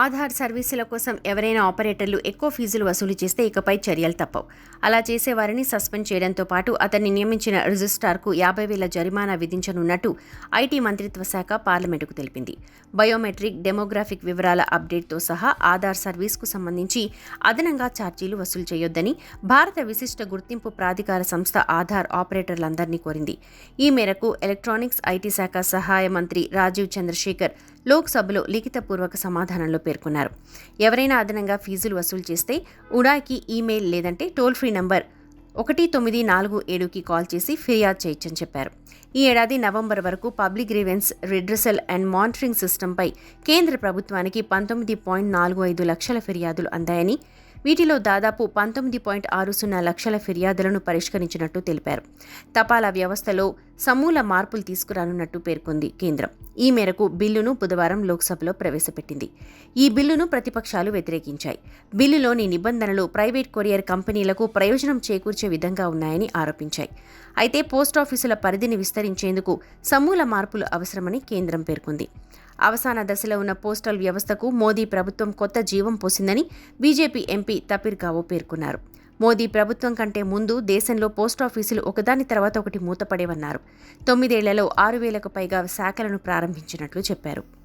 ఆధార్ సర్వీసుల కోసం ఎవరైనా ఆపరేటర్లు ఎక్కువ ఫీజులు వసూలు చేస్తే ఇకపై చర్యలు తప్పవు. అలా చేసే వారిని సస్పెండ్ చేయడంతో పాటు అతన్ని నియమించిన రిజిస్ట్రార్కు యాభై వేల జరిమానా విధించనున్నట్టు ఐటీ మంత్రిత్వ శాఖ పార్లమెంటుకు తెలిపింది. బయోమెట్రిక్ డెమోగ్రాఫిక్ వివరాల అప్డేట్తో సహా ఆధార్ సర్వీస్కు సంబంధించి అదనంగా ఛార్జీలు వసూలు చేయొద్దని భారత విశిష్ట గుర్తింపు ప్రాధికార సంస్థ ఆధార్ ఆపరేటర్లందరినీ కోరింది. ఈ మేరకు ఎలక్ట్రానిక్స్ ఐటీ శాఖ సహాయ మంత్రి రాజీవ్ చంద్రశేఖర్ లోక్సభలో లిఖితపూర్వక సమాధానంలో పేర్కొన్నారు. ఎవరైనా అదనంగా ఫీజులు వసూలు చేస్తే ఉడాకి ఈమెయిల్ లేదంటే టోల్ ఫ్రీ నంబర్ ఒకటి తొమ్మిది నాలుగు ఏడుకి కాల్ చేసి ఫిర్యాదు చేయొచ్చని చెప్పారు. ఈ ఏడాది నవంబర్ వరకు public grievance redressal and monitoring సిస్టంపై కేంద్ర ప్రభుత్వానికి పంతొమ్మిది పాయింట్ నాలుగు ఐదు లక్షల ఫిర్యాదులు అందాయని వీటిలో దాదాపు పంతొమ్మిది పాయింట్ ఆరు సున్నా లక్షల ఫిర్యాదులను పరిష్కరించినట్టు తెలిపారు. తపాలా వ్యవస్థలో సమూల మార్పులు తీసుకురానున్నట్టు పేర్కొంది కేంద్రం. ఈ మేరకు బిల్లును బుధవారం లోక్సభలో ప్రవేశపెట్టింది. ఈ బిల్లును ప్రతిపక్షాలు వ్యతిరేకించాయి. బిల్లులోని నిబంధనలు ప్రైవేట్ కొరియర్ కంపెనీలకు ప్రయోజనం చేకూర్చే విధంగా ఉన్నాయని ఆరోపించాయి. అయితే పోస్టాఫీసుల పరిధిని విస్తరించేందుకు సమూల మార్పులు అవసరమని కేంద్రం పేర్కొంది. అవసాన దశలో ఉన్న పోస్టల్ వ్యవస్థకు మోదీ ప్రభుత్వం కొత్త జీవం పోసిందని బీజేపీ ఎంపీ తపిర్ గావో పేర్కొన్నారు. మోదీ ప్రభుత్వం కంటే ముందు దేశంలో పోస్టాఫీసులు ఒకదాని తర్వాత ఒకటి మూతపడేవన్నారు. తొమ్మిదేళ్ళలో ఆరు వేలకు పైగా శాఖలను ప్రారంభించినట్లు చెప్పారు.